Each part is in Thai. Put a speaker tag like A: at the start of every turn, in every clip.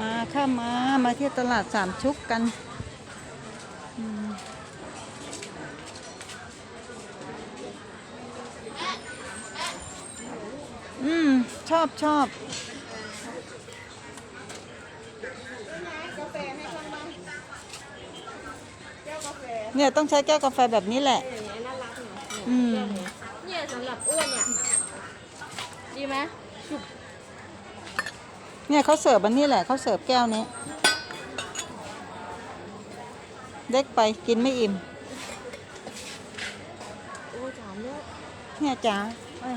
A: มาค่ะมา มาเที่ยวตลาดสามชุกกัน อืม ชอบชอบเนี่ย ต้องใช้แก้วกาแฟแบบนี้แหละ
B: อื
A: ม
B: เนี่ยสำหรับอ้วนเนี่ย ดีไหม
A: เนี่ยเขาเสิร์ฟอันนี้แหละเขาเสิร์ฟแก้วนี้เล็กไปกินไม่อิ่ม
B: โอ้จานเนี่ย
A: เนี่ยจ้าเอ้ย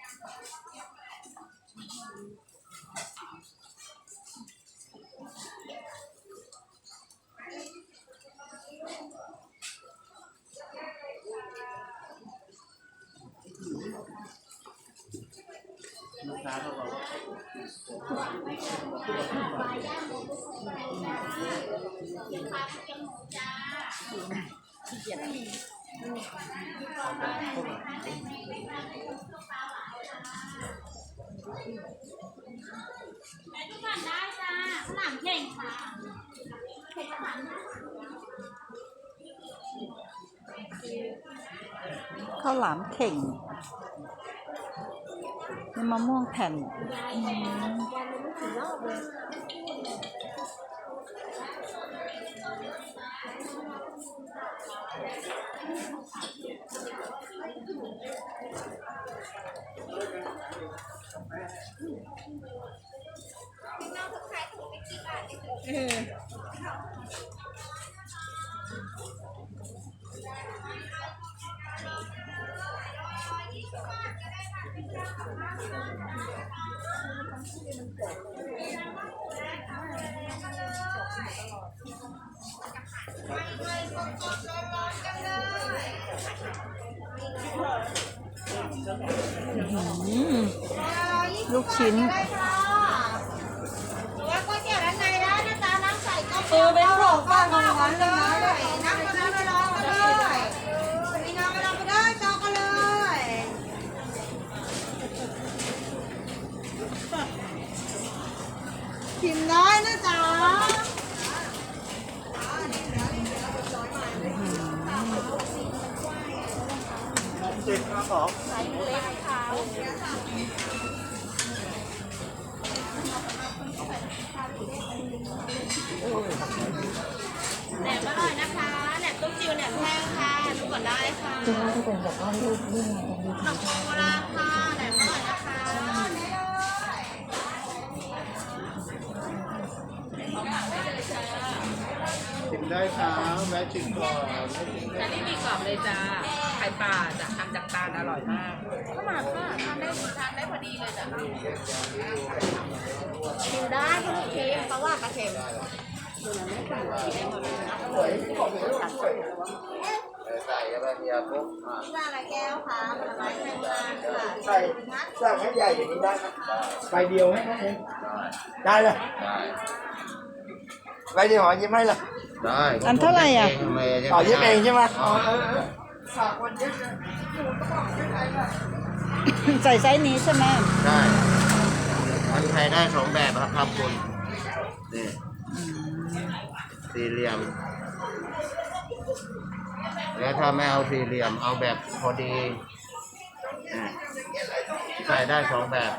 C: คนได้จ้าสนามเข่งค่ะ
A: ข้าวหลามเข่งนี่มะม่วงแผ่น อืม ลูกชิ้น
C: ว่าก๋วยเตี๋ยวด้านในได้นะจ๊ะน้ำใสก็
B: เออเป็นของฝากของร้านเลยนะ
C: น้ำก็น้ำไปรอกันเลยมีน้ำไปรอกันได้จองกันเลย
B: ชิมได้นะจ๊ะ
C: แหนมอร่อยนะคะแหนมต้มจิวแหนมแห้งค่ะดูก่อนได้ค่ะขนมโบราณค่ะแหนมอร่อยนะคะ
D: ชิมได้ครับแวะชิมก่อน
E: แต่นี่มีกรอบเลยจ้าไข่ปลาจะทำจากตาลอร่อยมาก
C: เข้ามาค่ะทานได้ทานได้พอดีเลยจ้ะ
B: ชิมได้เพราะเค็มเพราะว่ากระเทียม
D: ใส่กระเทียมปุ๊บอ่า
C: ที่ว่าอะไรแก้วคะผลไม้แข็งแรงค่ะ
F: ใส่สั่งให้ใหญ่อย่างนี้ได้ไหมใบเดียวให้เขาเองได้เลย
D: ได้
F: ใบเดียวหอยิ้มให้เลย
D: ได้
A: อันเท่าไหร่อะ
F: อ๋อยิ้มเองใช่ไหม
D: อ๋
F: อ๋
D: อ
F: อเออเออฝากวันยิ้มเลย
A: ใส่ไซส์นี้ใช่ไหม
D: ได้มันใช้ได้สองแบบครับครับคุณนี่สี่เหลี่ยม แล้วถ้าไม่เอาสี่เหลี่ยมเอาแบบพอดีอ่าใส่ได้สองแบบ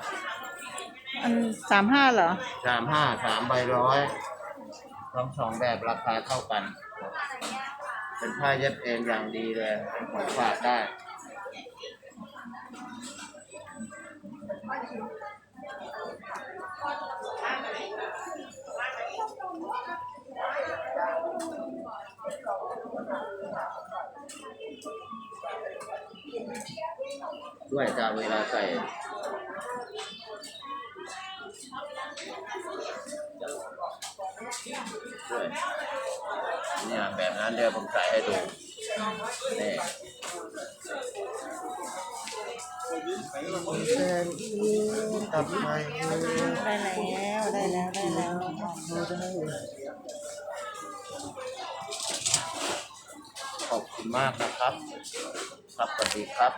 A: อันสามห้าเหรอ
D: สามห้าสามใบร้อย ทั้งสองแบบราคาเท่ากัน เป็นผ้าเย็บเองอย่างดีเลยเป็นของฝากได้ด้วยจ้าเวลาใส่ ด้วยเนี่ยแบบนั้นเดี๋ยวผมใส่ให้ดูนี่ตับไทย
A: ได้แล้วได้แล้วได้แล้ว
D: ขอบคุณมากนะครับ ครับสวัสดีครับ